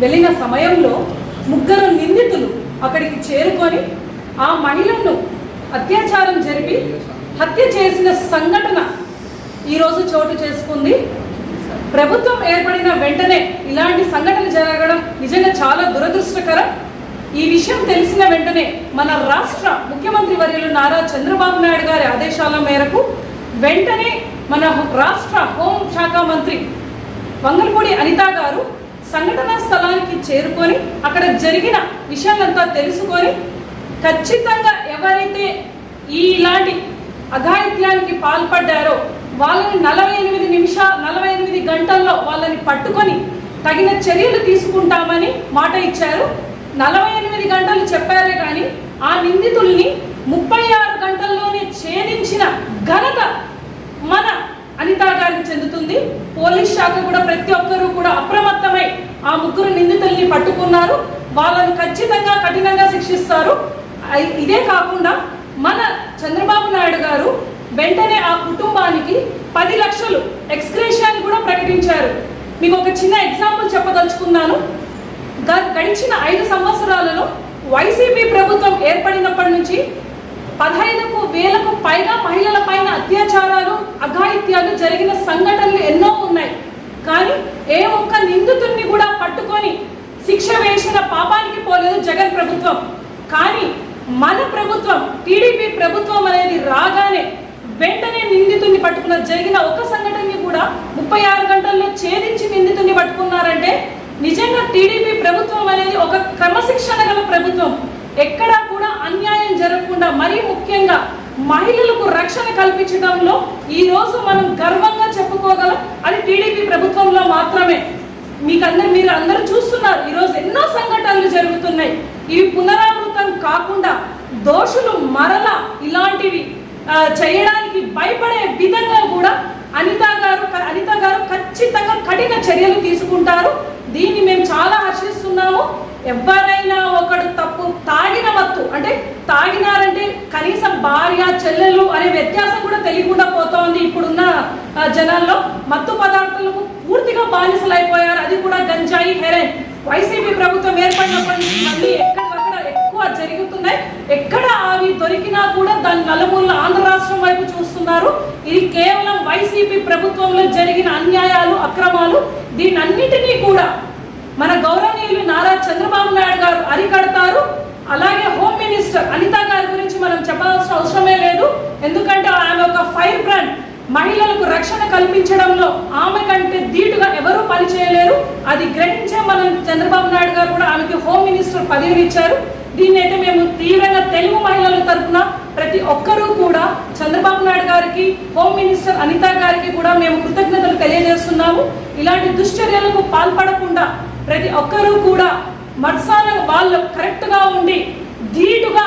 వెళ్ళిన సమయంలో ముగ్గురు నిందితులు అక్కడికి చేరుకొని ఆ మహిళను అత్యాచారం జరిపి హత్య చేసిన సంఘటన ఈరోజు చోటు చేసుకుంది. ప్రభుత్వం ఏర్పడిన వెంటనే ఇలాంటి సంఘటనలు జరగడం నిజంగా చాలా దురదృష్టకరం. ఈ విషయం తెలిసిన వెంటనే మన రాష్ట్ర ముఖ్యమంత్రి వర్యులు నారా చంద్రబాబు నాయుడు గారి ఆదేశాల మేరకు వెంటనే మన రాష్ట్ర హోం శాఖ మంత్రి వంగలపూడి అనిత గారు సంఘటనా స్థలానికి చేరుకొని అక్కడ జరిగిన విషయాలంతా తెలుసుకొని ఖచ్చితంగా ఎవరైతే ఈ ఇలాంటి అఘాయిత్యానికి పాల్పడ్డారో వాళ్ళని నలభై ఎనిమిది నిమిషాలు నలభై ఎనిమిది గంటల్లో వాళ్ళని పట్టుకొని తగిన చర్యలు తీసుకుంటామని మాట ఇచ్చారు. నలభై ఎనిమిది గంటలు చెప్పారే కానీ ఆ నిందితుల్ని ముప్పై ఆరు గంటల్లోనే ఛేదించిన ఘనత మన అనితా గారికి చెందుతుంది. పోలీస్ శాఖ కూడా ప్రతి ఒక్కరూ కూడా అప్రమత్తమై ఆ ముగ్గురు నిందితుల్ని పట్టుకున్నారు. వాళ్ళను ఖచ్చితంగా కఠినంగా శిక్షిస్తారు. ఇదే కాకుండా మన చంద్రబాబు నాయుడు గారు వెంటనే ఆ కుటుంబానికి పది లక్షలు ఎక్స్క్రేషియాన్ని కూడా ప్రకటించారు. మీకు ఒక చిన్న ఎగ్జాంపుల్ చెప్పదలుచుకున్నాను. గడిచిన ఐదు సంవత్సరాలలో వైసీపీ ప్రభుత్వం ఏర్పడినప్పటి నుంచి పదహైదుకు వేలకు పైగా మహిళల పైన అత్యాచారాలు అఘాయిత్యాలు జరిగిన సంఘటనలు ఎన్నో ఉన్నాయి. కానీ ఏ ఒక్క నిందితుడిని కూడా పట్టుకొని శిక్ష వేసిన పాపానికి పోలేదు జగన్ ప్రభుత్వం. కానీ మన ప్రభుత్వం టీడీపీ ప్రభుత్వం అనేది రాగానే వెంటనే నిందితుడిని పట్టుకున్న జరిగిన ఒక సంఘటనని కూడా ముప్పై ఆరు గంటల్లో ఛేదించి నిందితుడిని పట్టుకున్నారంటే నిజంగా టీడీపీ ప్రభుత్వం అనేది ఒక క్రమశిక్షణ గల ప్రభుత్వం. ఎక్కడా కూడా అన్యాయం జరగకుండా మరీ ముఖ్యంగా మహిళలకు రక్షణ కల్పించడంలో ఈరోజు మనం గర్వంగా చెప్పుకోగలం. అది టీడీపీ ప్రభుత్వంలో మాత్రమే. మీకు అందరు మీరు అందరూ చూస్తున్నారు ఈరోజు ఎన్నో సంఘటనలు జరుగుతున్నాయి. ఇవి పునరావృతం కాకుండా దోషులు మరల ఇలాంటివి చేయడానికి భయపడే విధంగా కూడా అనిత గారు అనిత గారు ఖచ్చితంగా కఠిన చర్యలు తీసుకుంటారు. దీన్ని మేము చాలా హర్షిస్తున్నాము. ఎవ్వరు ఒకడు తప్పు తాగిన మత్తు అంటే తాగినారంటే కనీసం భార్య చెల్లెలు అనే వ్యత్యాసం కూడా తెలియకుండా పోతోంది ఇప్పుడున్న జనాల్లో. మత్తు పదార్థాలకు పూర్తిగా బానిసలు అయిపోయారు అది కూడా గంజాయి హెరైన్. వైసీపీ ప్రభుత్వం ఏర్పడినప్పటి నుంచి మళ్ళీ ఎక్కడక్కడ ఎక్కువ జరుగుతున్నాయి. ఎక్కడ అవి దొరికినా కూడా దాని నలుమూల ఆంధ్ర రాష్ట్రం వైపు చూస్తున్నారు. ఇది కేవలం వైసీపీ ప్రభుత్వంలో జరిగిన అన్యాయాలు అక్రమాలు. దీనన్నిటినీ కూడా మన గౌరవనీయులు నారా చంద్రబాబు నాయుడు గారు అరికడతారు. అలాగే హోమ్ మినిస్టర్ అనిత గారి గురించి మనం చెప్పాల్సిన అవసరమే లేదు. ఎందుకంటే ఆమె ఒక ఫైర్ బ్రాండ్ మహిళలకు రక్షణ కల్పించడంలో ఆమె కంటే ధీటుగా ఎవరూ పనిచేయలేరు అది గ్రహించే మనం చంద్రబాబు నాయుడు గారు కూడా ఆమెకి హోమ్ మినిస్టర్ పదవిని ఇచ్చారు. దీన్ని అయితే మేము తీవ్రంగా తెలుగు మహిళల తరఫున ప్రతి ఒక్కరూ కూడా చంద్రబాబు నాయుడు గారికి హోమ్ మినిస్టర్ అనిత గారికి కూడా మేము కృతజ్ఞతలు తెలియజేస్తున్నాము. ఇలాంటి దుశ్చర్యలకు పాల్పడకుండా ప్రతి ఒక్కరూ కూడా మత్సాల వాళ్ళు కరెక్ట్గా ఉండి ధీటుగా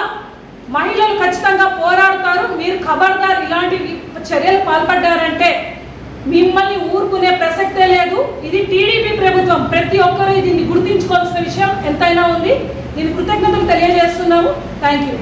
మహిళలు ఖచ్చితంగా పోరాడతారు. మీరు ఖబర్దార్ ఇలాంటి చర్యలు పాల్పడ్డారంటే మిమ్మల్ని ఊరుకునే ప్రసక్తే లేదు. ఇది టీడీపీ ప్రభుత్వం. ప్రతి ఒక్కరూ దీన్ని గుర్తించుకోవాల్సిన విషయం ఎంతైనా ఉంది. దీని కృతజ్ఞతలు తెలియజేస్తున్నాము థ్యాంక్ యూ